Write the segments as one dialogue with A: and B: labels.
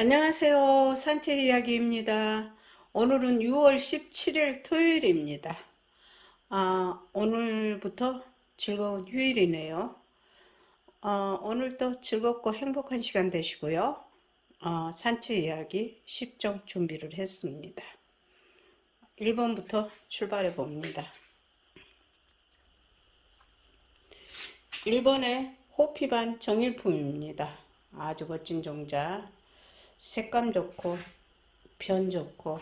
A: 안녕하세요. 산책 이야기입니다. 오늘은 6월 17일 토요일입니다. 아, 오늘부터 즐거운 휴일이네요. 어, 오늘도 즐겁고 행복한 시간 되시고요. 어, 산책 이야기 10종 준비를 했습니다. 1번부터 출발해 봅니다. 1번의 호피반 정일품입니다. 아주 멋진 종자. 색감 좋고 변 좋고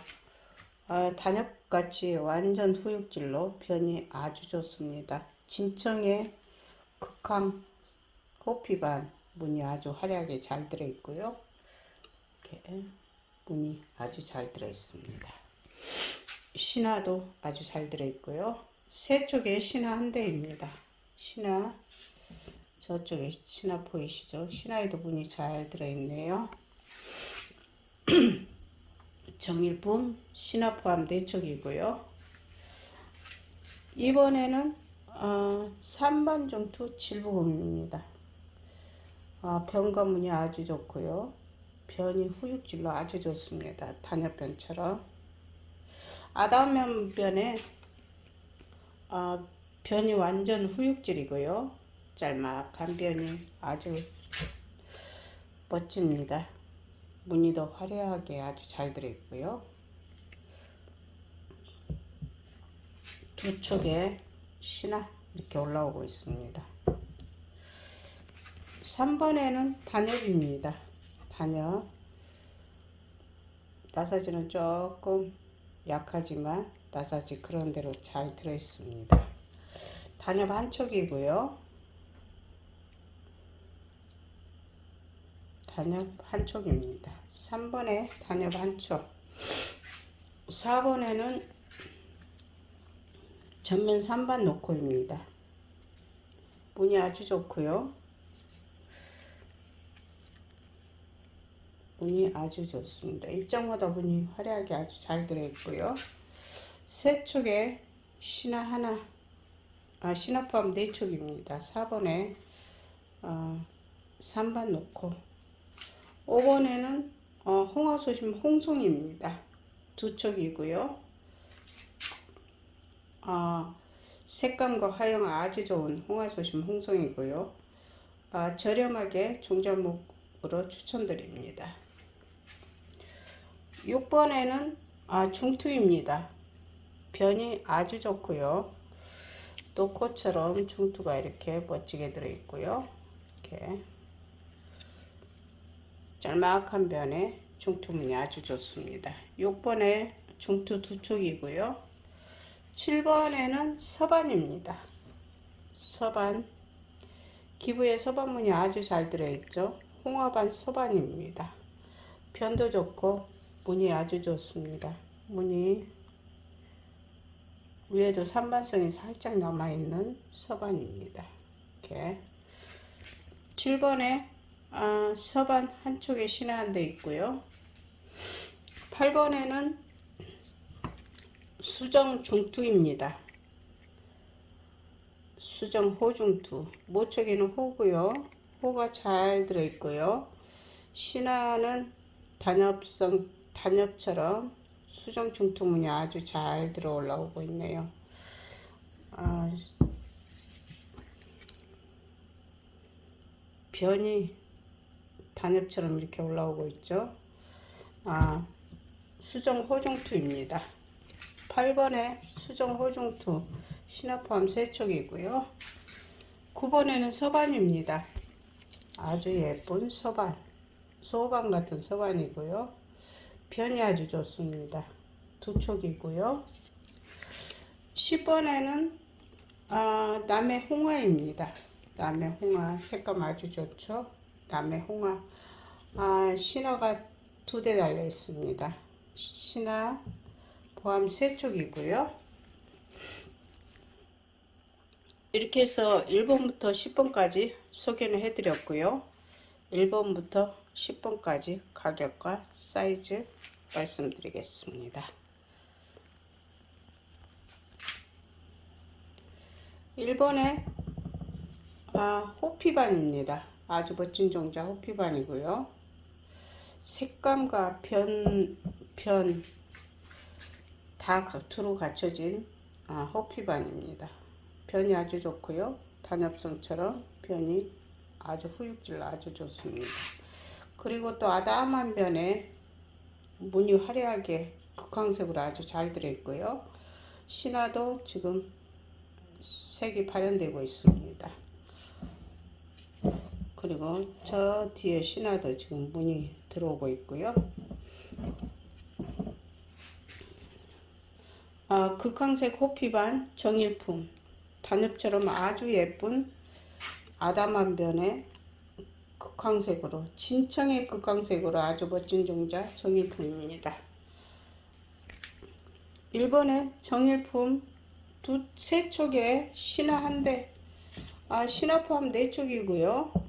A: 아, 단엽같이 완전 후육질로 변이 아주 좋습니다. 진청의 극황 호피반 문이 아주 화려하게 잘 들어 있고요. 이렇게 문이 아주 잘 들어 있습니다. 신화도 아주 잘 들어 있고요. 세 쪽에 신화 한 대입니다. 신화 저쪽에 신화 보이시죠? 신화에도 문이 잘 들어 있네요. 정일품 신화 포함 4척이고요. 이번에는 어, 3번 정투 질부금입니다. 어, 변가문이 아주 좋고요. 변이 후육질로 아주 좋습니다. 단엽변처럼. 아담면 변에 어, 변이 완전 후육질이고요. 짤막한 변이 아주 멋집니다. 무늬도 화려하게 아주 잘 들어있고요. 두 촉에 신화 이렇게 올라오고 있습니다. 3번에는 단엽입니다. 단엽. 나사지는 조금 약하지만 나사지 그런 대로 잘 들어있습니다. 단엽 한 촉이고요. 단엽 한 촉입니다. 3번에 단엽 한 촉. 4번에는 전면 3반 놓고입니다. 문이 아주 좋고요. 문이 아주 좋습니다. 입장마다 문이 화려하게 아주 잘 들어있고요. 세 촉에 신화 하나, 아, 신화 포함 네 촉입니다. 4번에 어, 3반 놓고 5번에는 어, 홍화소심 홍송입니다. 두 촉이고요. 어, 색감과 화형 아주 좋은 홍화소심 홍송이고요. 아, 저렴하게 종자목으로 추천드립니다. 6번에는 아, 중투입니다. 변이 아주 좋고요. 노코처럼 중투가 이렇게 멋지게 들어있고요. 이렇게 짤막한 변에 중투문이 아주 좋습니다. 6번에 중투 두 촉이고요. 7번에는 서반입니다. 서반 기부에 서반문이 아주 잘 들어있죠. 홍화반 서반입니다. 변도 좋고 문이 아주 좋습니다. 문이 위에도 산반성이 살짝 남아있는 서반입니다. 이렇게 7번에 아, 서반 한쪽에 신화 한대 있고요. 8번에는 수정 중투입니다. 수정 호중투. 모쪽에는 호고요. 호가 잘 들어있고요. 신화는 단엽성, 단엽처럼 수정 중투문이 아주 잘 들어 올라오고 있네요. 아, 변이 단엽처럼 이렇게 올라오고 있죠. 아, 수정 호중투입니다. 8번에 수정 호중투 신화 포함 세척이고요. 9번에는 서반입니다. 아주 예쁜 서반. 소반 같은 서반이고요. 변이 아주 좋습니다. 두 촉이고요. 10번에는 아, 남의 홍화입니다. 남의 홍화 색감 아주 좋죠. 남의 홍화 아, 신화가 두 대 달려 있습니다. 신화 포함 세 쪽이고요. 이렇게 해서 1번부터 10번까지 소개를 해드렸고요. 1번부터 10번까지 가격과 사이즈 말씀드리겠습니다. 1번에 아, 호피반입니다. 아주 멋진 종자 호피반이고요. 색감과 변, 변, 다 두루 갖춰진 아, 호피반입니다. 변이 아주 좋고요. 단엽성처럼 변이 아주 후육질 아주 좋습니다. 그리고 또 아담한 변에 무늬 화려하게 극황색으로 아주 잘 들어있고요. 신화도 지금 색이 발현되고 있습니다. 그리고 저 뒤에 신화도 지금 문이 들어오고 있고요. 아, 극황색 호피반 정일품 단엽처럼 아주 예쁜 아담한 변의 극황색으로 진청의 극황색으로 아주 멋진 종자 정일품입니다. 1번에 정일품 두 세 촉에 신화 한 대, 아 신화 포함 네 촉이고요.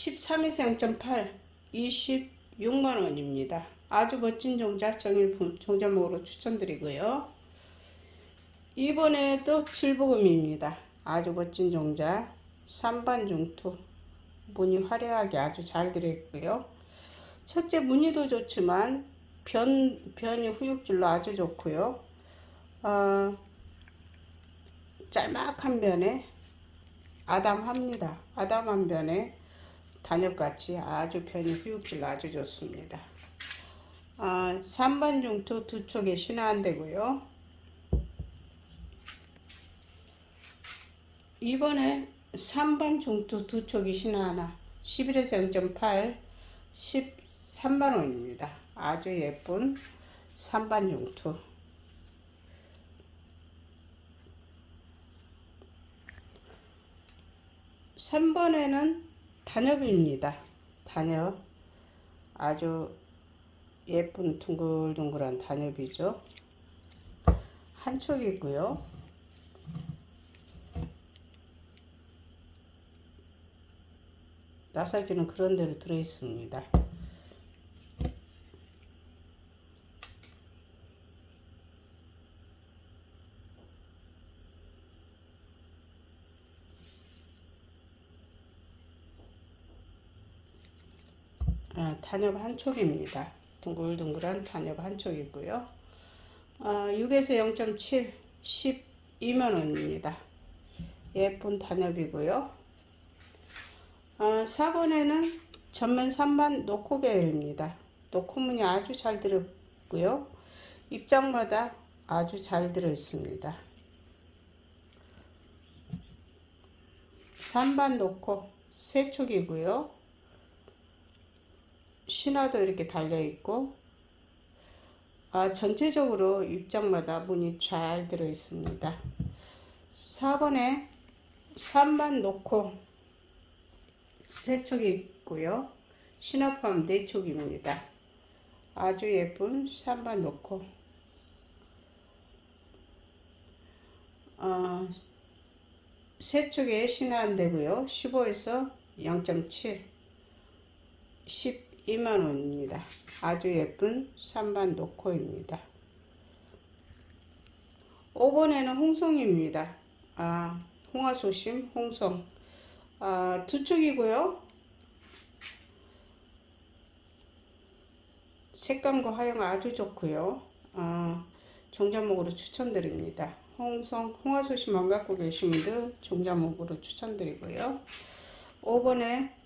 A: 13에서 0.8, 26만 원입니다. 아주 멋진 종자 정일품 종자목으로 추천드리고요. 이번에도 칠부금입니다. 아주 멋진 종자 3반 중투 무늬 화려하게 아주 잘 들어있고요. 첫째 무늬도 좋지만 변, 변이 후육줄로 아주 좋고요. 어, 짤막한 변에 아담합니다. 아담한 변에 단엽같이 아주 변이 후육질 아주 좋습니다. 아, 3번 중투 두 촉에 신화한 되고요. 이번에 3번 중투 두 촉이 신화 하나 11에서 0.8 13만 원입니다. 아주 예쁜 3반 중투 삼번에는 단엽입니다. 단엽 아주 예쁜 둥글둥글한 단엽이죠. 한 촉이고요. 나사지는 그런 대로 들어 있습니다. 아, 단엽 한 촉입니다. 둥글둥글한 단엽 한 촉이고요. 아, 6에서 0.7, 12만 원입니다. 예쁜 단엽이고요. 아, 4번에는 전면 3반 노코 계열입니다. 노코 무늬 아주 잘 들었고요. 입장마다 아주 잘 들어 있습니다. 3반 노코 세 촉이고요. 신화도 이렇게 달려 있고 아, 전체적으로 입장마다 문이 잘 들어 있습니다. 4번에 3반 놓고 세 촉이 있고요. 신화 포함 네 촉입니다. 아주 예쁜 3반 놓고 어, 세 촉에 신화 안 되고요. 15에서 0.7 10 2만원입니다. 아주 예쁜 3반 노코입니다. 5번에는 홍성입니다. 아, 홍화소심, 홍성. 아, 두 축이고요. 색감과 화형 아주 좋고요. 아, 종자목으로 추천드립니다. 홍성, 홍화소심 안 갖고 계신 분들 종자목으로 추천드리고요. 5번에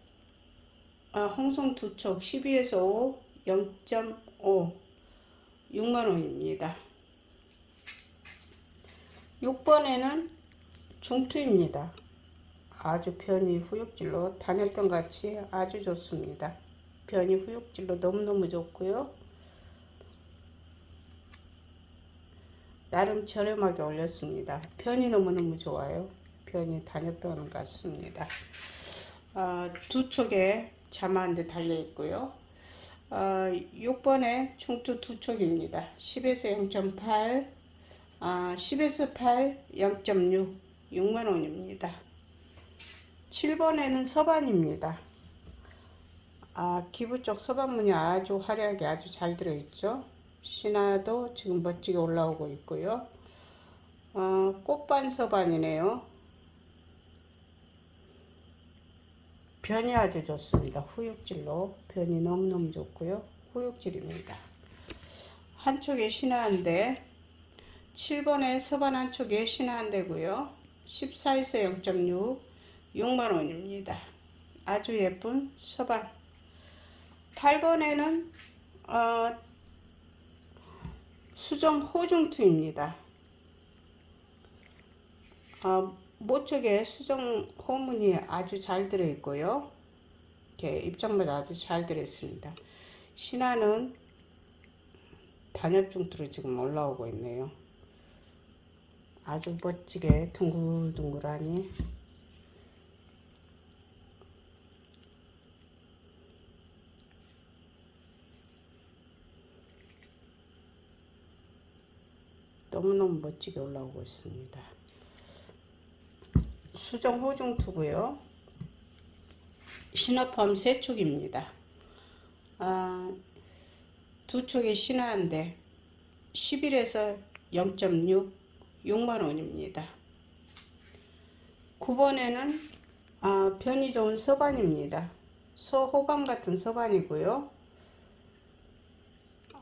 A: 아, 홍성 두촉 12에서 5 0.5 6만원입니다. 6번에는 중투입니다. 아주 변이 후육질로 단열병 같이 아주 좋습니다. 변이 후육질로 너무너무 좋고요. 나름 저렴하게 올렸습니다. 변이 너무너무 좋아요. 변이 단열병 같습니다. 아, 두 촉에 자만데 달려 있고요. 어, 6번에 중투 두 촉입니다. 10에서 0.8, 아, 10에서 8, 0.6, 6만 원입니다. 7번에는 서반입니다. 아, 기부 쪽 서반문이 아주 화려하게 아주 잘 들어있죠. 신화도 지금 멋지게 올라오고 있고요. 어, 꽃반 서반이네요. 변이 아주 좋습니다. 후육질로 변이 너무너무 좋고요. 후육질입니다. 한쪽에 신화한데 7번에 서반 한쪽에 신화한대고요. 14에서 0.6 6만원입니다. 아주 예쁜 서반 8번에는 어, 수정 호중투입니다. 어, 모쪽에 수정 호문이 아주 잘 들어있고요. 이렇게 입장마다 아주 잘 들어있습니다. 신화는 단엽중투로 지금 올라오고 있네요. 아주 멋지게 둥글둥글하니 너무너무 멋지게 올라오고 있습니다. 수정 호중투고요. 신화펌 세 축입니다. 아, 두 축이 신화인데 11에서 0.6 6만원입니다. 9번에는 아, 변이 좋은 서반입니다. 소호반 같은 서반이고요.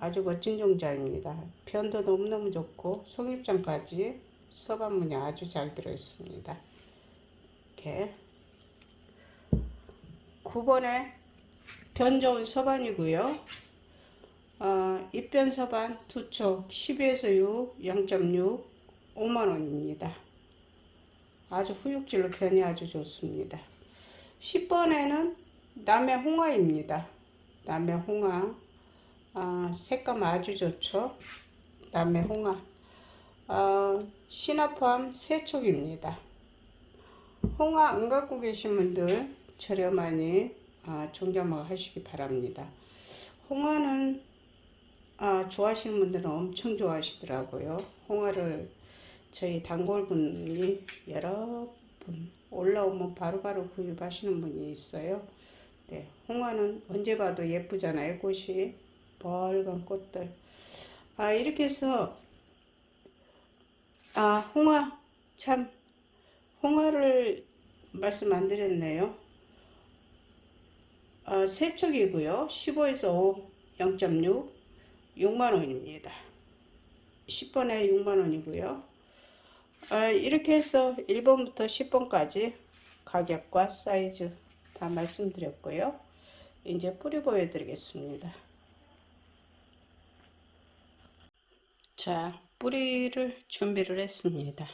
A: 아주 멋진 종자입니다. 변도 너무너무 좋고 속입장까지 서반문이 아주 잘 들어있습니다. 이렇게 9번에 변 좋은 서반이고요. 어, 입변 서반 두촉 12에서 6, 0.6, 5만원입니다. 아주 후육질로 변이 아주 좋습니다. 10번에는 남해 홍화입니다. 남해 홍화 아, 색감 아주 좋죠. 남해 홍화 아, 신화포함 세촉입니다. 홍화 안 갖고 계신 분들 저렴하니 아, 종자목 하시기 바랍니다. 홍화는 아, 좋아하시는 분들은 엄청 좋아하시더라고요. 홍화를 저희 단골분이 여러 분 올라오면 바로바로 구입하시는 분이 있어요. 네, 홍화는 언제 봐도 예쁘잖아요. 꽃이 빨간 꽃들. 아 이렇게 해서 아 홍화 참 홍화를 말씀 안 드렸네요. 아, 세척이고요. 15에서 5, 0.6, 6만원입니다. 10번에 6만원이고요. 아, 이렇게 해서 1번부터 10번까지 가격과 사이즈 다 말씀드렸고요. 이제 뿌리 보여드리겠습니다. 자, 뿌리를 준비를 했습니다.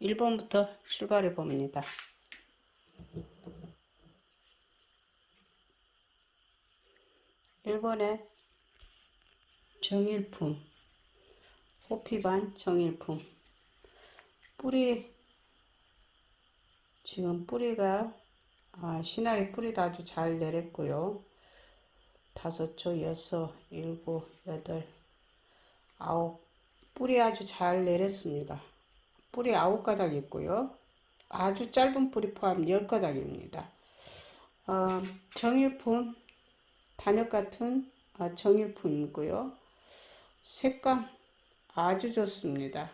A: 1번부터 출발해 봅니다. 1번에 정일품, 호피반 정일품. 뿌리, 지금 뿌리가, 아, 신화의 뿌리도 아주 잘 내렸고요. 다섯 초, 여섯, 일곱, 여덟, 아홉. 뿌리 아주 잘 내렸습니다. 뿌리 아홉 가닥 있고요. 아주 짧은 뿌리 포함 열 가닥입니다. 어, 정일품, 단역 같은 어, 정일품이고요. 색감 아주 좋습니다.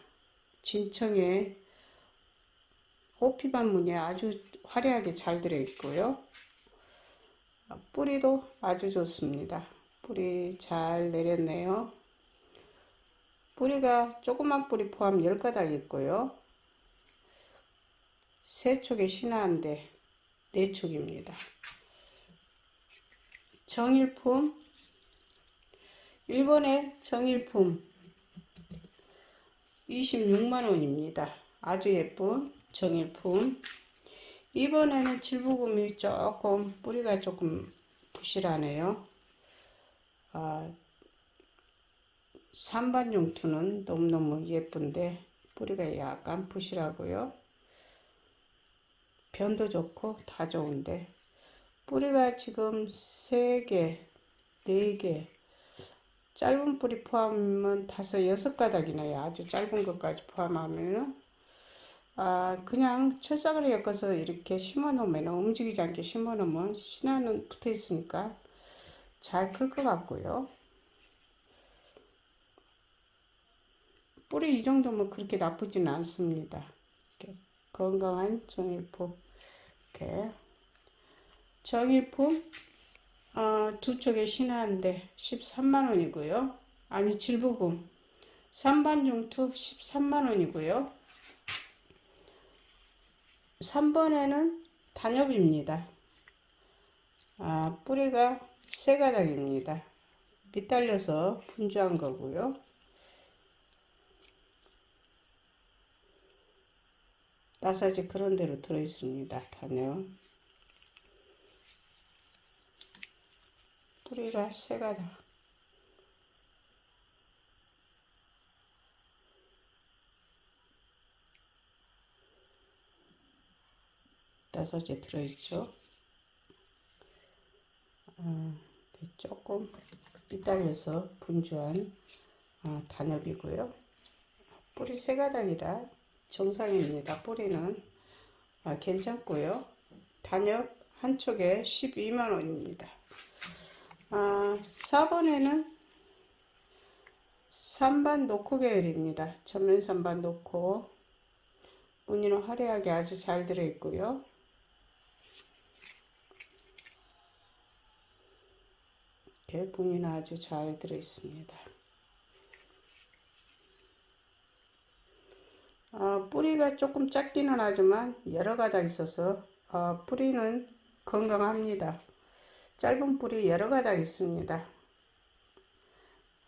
A: 진청에 호피반 무늬 아주 화려하게 잘 들어있고요. 뿌리도 아주 좋습니다. 뿌리 잘 내렸네요. 뿌리가 조그만 뿌리 포함 10가닥 있고요. 세 촉에 신화한데 네 촉입니다. 정일품 일본의 정일품 26만원입니다. 아주 예쁜 정일품 이번에는 칠부금이 조금 뿌리가 조금 부실하네요. 아, 산반 용투는 너무너무 예쁜데 뿌리가 약간 부실하고요. 변도 좋고 다 좋은데 뿌리가 지금 3개, 4개 짧은 뿌리 포함은 다섯 여섯 가닥이나요. 아주 짧은 것까지 포함하면은 아 그냥 철사을 엮어서 이렇게 심어 놓으면 움직이지 않게 심어 놓으면 신화는 붙어 있으니까 잘 클 것 같고요. 뿌리 이 정도면 그렇게 나쁘지는 않습니다. 건강한 정일포 이렇게 정일품 어, 두 쪽에 신화인데 13만원이고요. 아니 질부금 3반 중투 13만원이고요. 3번에는 단엽입니다. 아, 뿌리가 세 가닥입니다. 밑달려서 분주한 거고요. 나사지 그런 대로 들어있습니다. 단엽. 뿌리가 세 가닥. 나사지 들어있죠. 아, 조금 이달려서 분주한 아, 단엽이고요. 뿌리 세 가닥이라 정상입니다. 뿌리는 아, 괜찮고요. 단엽 한 쪽에 12만 원입니다. 아, 4번에는 3반 노코 계열입니다. 전면 3반 노코 무늬는 화려하게 아주 잘 들어있고요. 개분이는 아주 잘 들어있습니다. 어, 뿌리가 조금 작기는 하지만 여러 가닥 있어서 어, 뿌리는 건강합니다. 짧은 뿌리 여러 가닥 있습니다.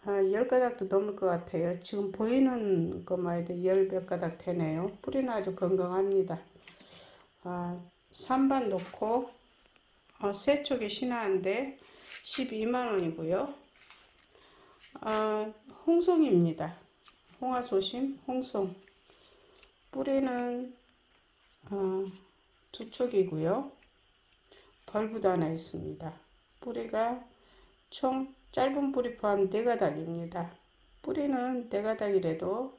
A: 아, 열 가닥도 넘을 것 같아요. 지금 보이는 것만 해도 열몇 가닥 되네요. 뿌리는 아주 건강합니다. 아, 3반 놓고 어, 세 쪽에 신화인데 12만원이고요. 아, 홍송입니다. 홍화소심, 홍송. 뿌리는 어, 두 쪽이고요. 벌브도 하나 있습니다. 뿌리가 총 짧은 뿌리 포함 네 가닥입니다. 뿌리는 네 가닥이라도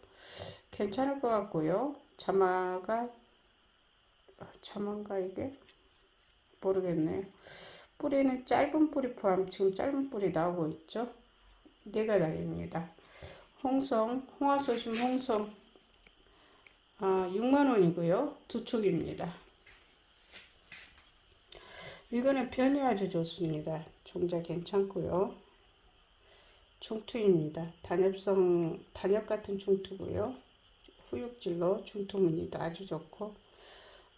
A: 괜찮을 것 같고요. 자마가 자마인가 이게 모르겠네요. 뿌리는 짧은 뿌리 포함 지금 짧은 뿌리 나오고 있죠. 네 가닥입니다. 홍성, 홍화소심 홍성 아, 6만원이고요. 두 촉입니다. 이거는 변이 아주 좋습니다. 종자 괜찮고요. 중투입니다. 단엽성, 단엽 같은 중투고요. 후육질로 중투무늬도 아주 좋고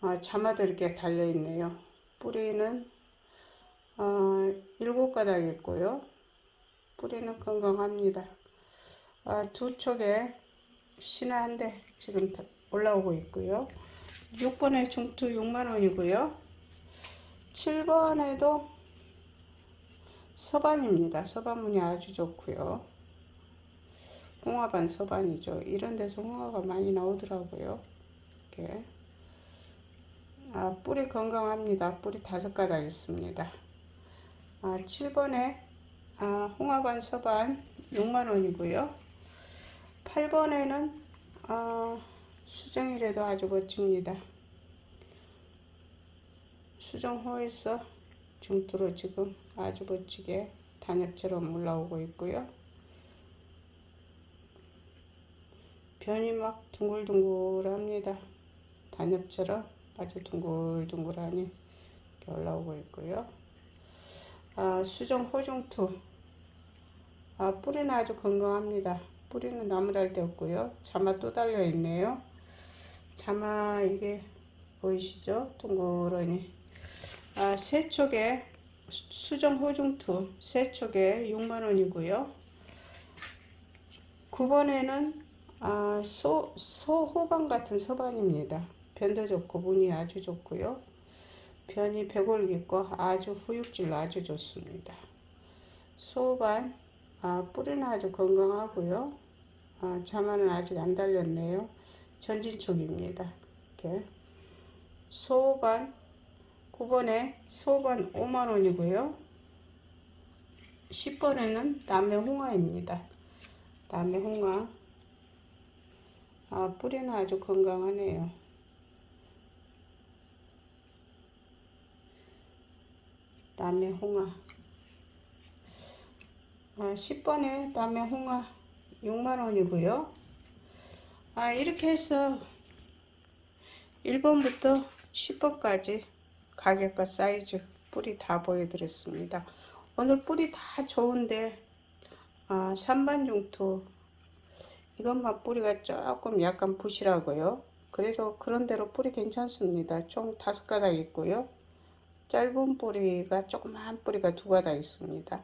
A: 아, 자마도 이렇게 달려있네요. 뿌리는 어, 일곱 가닥 있고요. 뿌리는 건강합니다. 아, 두 촉에 신화 한대 지금 올라오고 있고요. 6번에 중투 6만원이고요. 7번에도 서반입니다. 서반문이 아주 좋고요. 홍화반 서반이죠. 이런 데서 홍화가 많이 나오더라고요. 이렇게. 아, 뿌리 건강합니다. 뿌리 다섯 가닥 있습니다. 아, 7번에 아, 홍화반 서반 6만원이고요. 8번에는 아, 수정이라도 아주 멋집니다. 수정 호에서 중투로 지금 아주 멋지게 단엽처럼 올라오고 있고요. 변이 막 둥글둥글합니다. 단엽처럼 아주 둥글둥글하니 올라오고 있고요. 아, 수정 호중투. 아, 뿌리는 아주 건강합니다. 뿌리는 나무랄 데 없고요. 자마 또 달려 있네요. 자마 이게 보이시죠? 동그러니. 아, 세 쪽에 수정 호중투 세 쪽에 6만원이고요. 9번에는 아, 소, 소호반 같은 서반입니다. 변도 좋고 무늬 아주 좋고요. 변이 백골기고 아주 후육질 아주 좋습니다. 소반 아, 뿌리는 아주 건강하고요. 아, 자마는 아직 안 달렸네요. 전진촉입니다. 이렇게 소반 9번에 소반 5만원이고요. 10번에는 남해 홍화입니다. 남해 홍화 아, 뿌리는 아주 건강하네요. 남해 홍화 아, 10번에 남해 홍화 6만원이고요. 아, 이렇게 해서 1번부터 10번까지 가격과 사이즈 뿌리 다 보여드렸습니다. 오늘 뿌리 다 좋은데 아, 산반중투 이것만 뿌리가 조금 약간 부실하고요. 그래도 그런대로 뿌리 괜찮습니다. 총 다섯 가닥 있고요. 짧은 뿌리가 조그만 뿌리가 두 가닥 있습니다.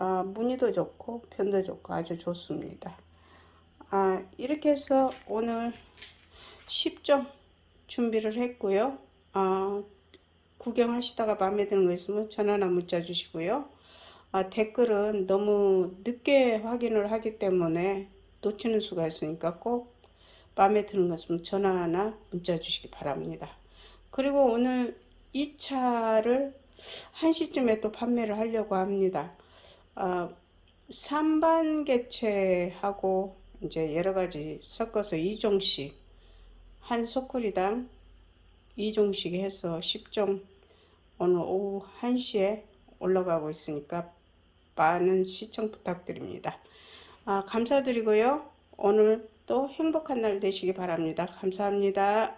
A: 아, 무늬도 좋고 편도 좋고 아주 좋습니다. 아, 이렇게 해서 오늘 10종 준비를 했고요. 아, 구경하시다가 마음에 드는 거 있으면 전화나 문자 주시고요. 아, 댓글은 너무 늦게 확인을 하기 때문에 놓치는 수가 있으니까 꼭 마음에 드는 것 있으면 전화나 문자 주시기 바랍니다. 그리고 오늘 2차를 1시쯤에 또 판매를 하려고 합니다. 아, 산반 개체하고 이제 여러 가지 섞어서 2종씩 한 소쿠리당 2종씩 해서 10종 오늘 오후 1시에 올라가고 있으니까 많은 시청 부탁드립니다. 아, 감사드리고요. 오늘 또 행복한 날 되시기 바랍니다. 감사합니다.